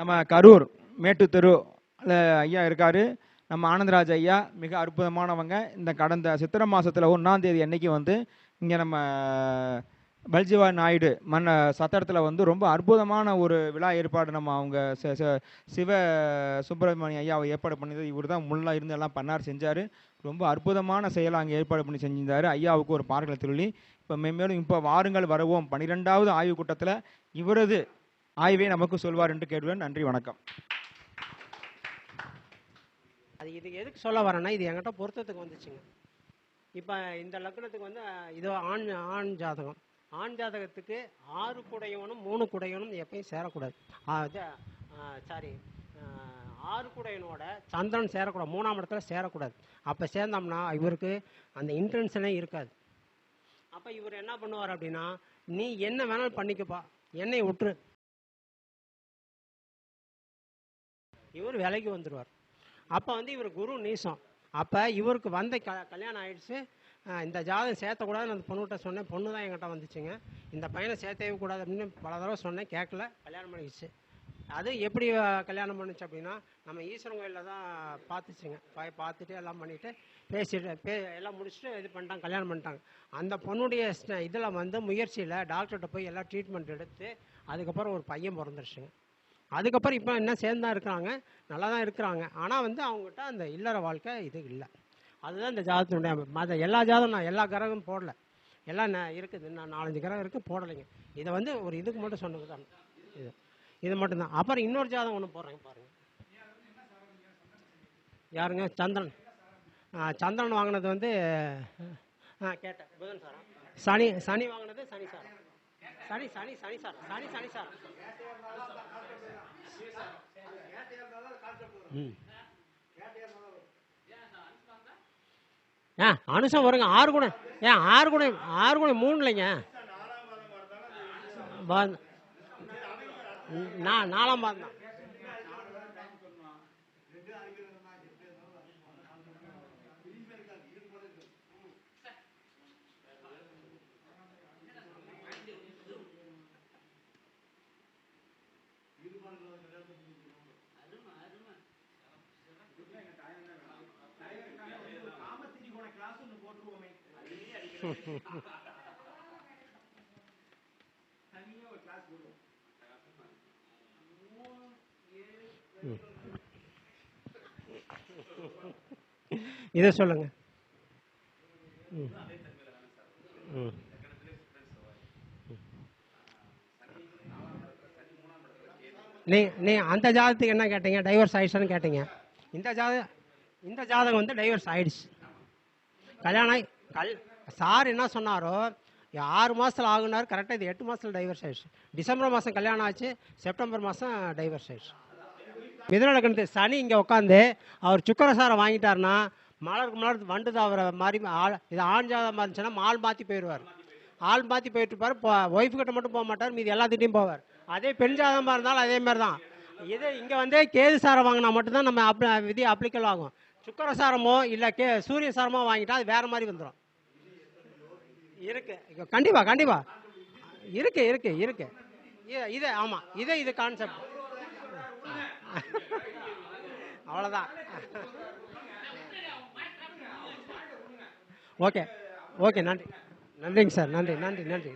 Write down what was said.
நம்ம கரூர் மேட்டுத்தெரு தெரு ஐயா இருக்கார். நம்ம ஆனந்தராஜ் ஐயா மிக அற்புதமானவங்க. இந்த கடந்த சித்திரை மாதத்தில் ஒன்றாந்தேதி அன்னைக்கு வந்து இங்கே நம்ம பல்ஜிவா நாயுடு மன்ன சத்திரத்தில் வந்து ரொம்ப அற்புதமான ஒரு விழா ஏற்பாடு நம்ம அவங்க ச- ச- சிவ சுப்பிரமணிய ஐயாவை ஏற்பாடு பண்ணது இவர் தான் முள்ளா இருந்து எல்லாம் பண்ணார் செஞ்சார். ரொம்ப அற்புதமான செயலை அங்கே ஏற்பாடு பண்ணி செஞ்சிருந்தார். ஐயாவுக்கு ஒரு பாடல்களை திருளி இப்போ மென்மேலும் இப்போ வாருங்கள் வரவோம். பன்னிரெண்டாவது ஆய்வு கூட்டத்தில் இவரது ஆய்வே நமக்கு சொல்வார் என்று கேட்கிறேன் நன்றி வணக்கம். அது இது எதுக்கு சொல்ல வரேன்னா இது என்கிட்ட பொருத்தத்துக்கு வந்துச்சுங்க. இப்போ இந்த லக்னத்துக்கு வந்து இதோ இது ஆண் ஆண் ஜாதகம். ஆண் ஜாதகத்துக்கு ஆறு குடையவனும் மூணு குடையவனும் எப்பயும் சேரக்கூடாது. சாரி ஆறு குடையனோட சந்திரன் சேரக்கூடாது மூணாம் இடத்துல சேரக்கூடாது. அப்போ சேர்ந்தோம்னா இவருக்கு அந்த இன்டென்ஷனே இருக்காது. அப்போ இவர் என்ன பண்ணுவார் அப்படின்னா நீ என்ன வேணாலும் பண்ணிக்கப்பா என்னை விட்டுரு. இவர் விலைக்கு வந்துடுவார் அப்போ வந்து இவர் குரு நீசம். அப்போ இவருக்கு வந்த க கல்யாணம் ஆயிடுச்சு. இந்த ஜாதகம் சேர்த்தக்கூடாதுன்னு அந்த பொண்ணுகிட்ட சொன்னேன். பொண்ணு தான் என்கிட்ட வந்துச்சுங்க. இந்த பையனை சேர்த்தவே கூடாது அப்படின்னு பல தடவை சொன்னேன். கேட்கல. கல்யாணம் பண்ணிக்கிச்சு. அது எப்படி கல்யாணம் பண்ணுச்சு அப்படின்னா நம்ம ஈஸ்வரன் கோயிலில் தான் பார்த்துச்சுங்க. போய் பார்த்துட்டு எல்லாம் பண்ணிவிட்டு பேசிட்டு பே எல்லாம் முடிச்சுட்டு இது பண்ணிட்டாங்க கல்யாணம் பண்ணிட்டாங்க. அந்த பொண்ணுடைய இதில் வந்து முயற்சியில் டாக்டர்கிட்ட போய் எல்லாம் ட்ரீட்மெண்ட் எடுத்து அதுக்கப்புறம் ஒரு பையன் பிறந்துருச்சுங்க. அதுக்கப்புறம் இப்போ என்ன சேர்ந்து தான் இருக்கிறாங்க? நல்லா தான் இருக்கிறாங்க. ஆனால் வந்து அவங்ககிட்ட அந்த இல்லற வாழ்க்கை இது இல்லை. அதுதான் இந்த ஜாதத்தினுடைய மத மற்ற எல்லா ஜாதம் நான் எல்லா கிரகமும் போடல. எல்லாம் நான் இருக்குது. நான் நாலஞ்சு கிரகம் இருக்குது போடலைங்க. இதை வந்து ஒரு இதுக்கு மட்டும் சொன்னது தான். இது. இது மட்டும்தான். அப்புறம் இன்னொரு ஜாதகம் ஒன்று போடுறேங்க பாருங்கள் யாருங்க? சந்திரன். சந்திரன் வாங்கினது வந்து ஆ கேட்டேன். புதன் சாரா? சனி சனி வாங்கினது சனி சாரா. சனி சனி சனி சார் சனி சனி சார். ஏன் அனுசம் வருங்க ஆறு கூட ஏன் ஆறு கூட ஆறு கூட மூணு இல்லைங்க நான் நாலாம் பாதம் இதை சொல்லுங்க ம். ம். நீ நீ அந்த ஜாதகத்துக்கு என்ன கேட்டீங்க டைவர்ஸ் ஆயிடுச்சான்னு கேட்டீங்க இந்த ஜாதகம் இந்த ஜாதகம் வந்து டைவர்ஸ் ஆயிடுச்சு கல்யாணம் ஆகி கல் சார் என்ன சொன்னாரோ ஆறு மாதத்தில் ஆகுனாரு கரெக்டாக இது எட்டு மாதத்தில் டைவர்ஸ் ஆயிடுச்சு. டிசம்பர் மாதம் கல்யாணம் ஆச்சு செப்டம்பர் மாதம் டைவர்ஸ் ஆயிடுச்சு. மிதுன சனி இங்கே உட்காந்து அவர் சுக்கரசாரம் வாங்கிட்டாருன்னா மலருக்கு மலர் வண்டு தாவர மாதிரி ஆள் இது ஆண் ஜாதகமாக இருந்துச்சுன்னா ஆள் மாற்றி போயிடுவார். ஆள் மாற்றி போயிட்டு இருப்பார் இப்போ ஒய்ஃபு கிட்ட மட்டும் போக மாட்டார் மீதி எல்லாத்துட்டையும் போவார். அதே பெண் ஜாதகமாக இருந்தாலும் அதே மாதிரி தான் இது இங்கே வந்து கேது சாரம் வாங்கினா மட்டும்தான் நம்ம அப்ளி விதி அப்ளிக்கல் ஆகும். சுக்கர சாரமோ இல்லை கே சூரிய சாரமோ வாங்கிட்டா அது வேறு மாதிரி வந்துடும் இருக்கு. கண்டிப்பா கண்டிப்பா. இருக்கு இருக்கு இருக்கு. இது ஆமா இது இது கான்செப்ட் அவ்வளோதான் ஓகே ஓகே நன்றி. நன்றிங்க சார் நன்றி நன்றி நன்றி.